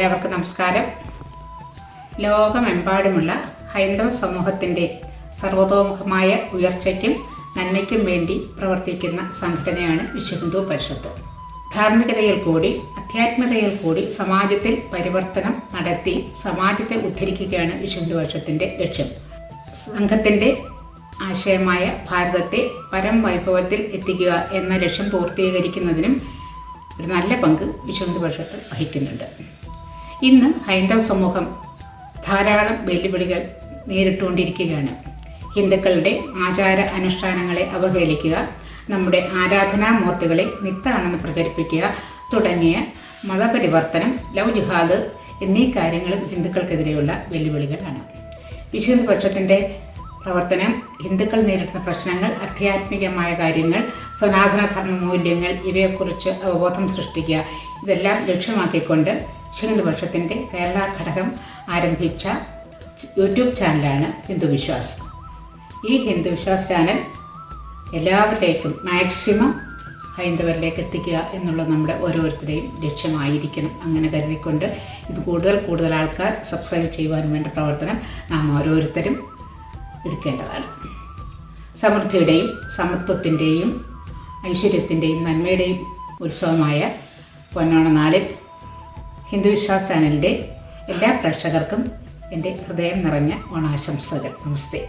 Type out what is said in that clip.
എല്ലാവർക്കും നമസ്കാരം. ലോകമെമ്പാടുമുള്ള ഹൈന്ദവ സമൂഹത്തിന്റെ സർവതോമുഖമായ ഉയർച്ചയ്ക്കും നന്മയ്ക്കും വേണ്ടി പ്രവർത്തിക്കുന്ന സംഘടനയാണ് വിശ്വഹിന്ദു പരിഷത്ത്. ധാർമ്മികതയിൽ കൂടി അധ്യാത്മികതയിൽ കൂടി സമാജത്തിൽ പരിവർത്തനം നടത്തി സമാജത്തെ ഉദ്ധരിക്കുകയാണ് വിശ്വഹിന്ദു പരിഷത്തിന്റെ ലക്ഷ്യം. സംഘത്തിന്റെ ആശയമായ ഭാരതത്തെ പരം വൈഭവത്തിൽ എത്തിക്കുക എന്ന ലക്ഷ്യം പൂർത്തീകരിക്കുന്നതിനും ഒരു നല്ല പങ്ക് വിശ്വഹിന്ദു പരിഷത്ത് വഹിക്കുന്നുണ്ട്. ഇന്ന് ഹൈന്ദവ സമൂഹം ധാരാളം വെല്ലുവിളികൾ നേരിട്ടുകൊണ്ടിരിക്കുകയാണ്. ഹിന്ദുക്കളുടെ ആചാര അനുഷ്ഠാനങ്ങളെ അവഹേളിക്കുക നമ്മുടെ ആരാധനാ ആരാധനാമൂർത്തികളെ മിത്താണെന്ന് പ്രചരിപ്പിക്കുക തുടങ്ങിയ മതപരിവർത്തനം ലവ് ജുഹാദ് എന്നീ കാര്യങ്ങളും ഹിന്ദുക്കൾക്കെതിരെയുള്ള വെല്ലുവിളികളാണ്. വിശുദ്ധ പക്ഷത്തിന്റെ പ്രവർത്തനം ഹിന്ദുക്കൾ നേരിടുന്ന പ്രശ്നങ്ങൾ അധ്യാത്മികമായ കാര്യങ്ങൾ സനാതന ധർമ്മ മൂല്യങ്ങൾ ഇവയെക്കുറിച്ച് അവബോധം സൃഷ്ടിക്കുക ഇതെല്ലാം ലക്ഷ്യമാക്കിക്കൊണ്ട് വിശ്വഹിന്ദു വർഷത്തിന്റെ കേരള ഘടകം ആരംഭിച്ച യൂട്യൂബ് ചാനലാണ് ഹിന്ദു വിശ്വാസ്. ഈ ഹിന്ദു വിശ്വാസ് ചാനൽ എല്ലാവരിലേക്കും മാക്സിമം ഹൈന്ദവരിലേക്ക് എത്തിക്കുക എന്നുള്ള നമ്മുടെ ഓരോരുത്തരുടെയും ലക്ഷ്യമായിരിക്കണം. അങ്ങനെ കരുതിക്കൊണ്ട് ഇത് കൂടുതൽ കൂടുതൽ ആൾക്കാർ സബ്സ്ക്രൈബ് ചെയ്യുവാനും വേണ്ട പ്രവർത്തനം നാം ഓരോരുത്തരും എടുക്കേണ്ടതാണ്. സമൃദ്ധിയുടെയും സമത്വത്തിന്റെയും ഐശ്വര്യത്തിന്റെയും നന്മയുടെയും ഉത്സവമായ പൊന്നോണ നാളിൽ ഹിന്ദു വിശ്വാസ് ചാനലിന്റെ എല്ലാ പ്രേക്ഷകർക്കും എന്റെ ഹൃദയം നിറഞ്ഞ ഓണാശംസകൾ. നമസ്തേ.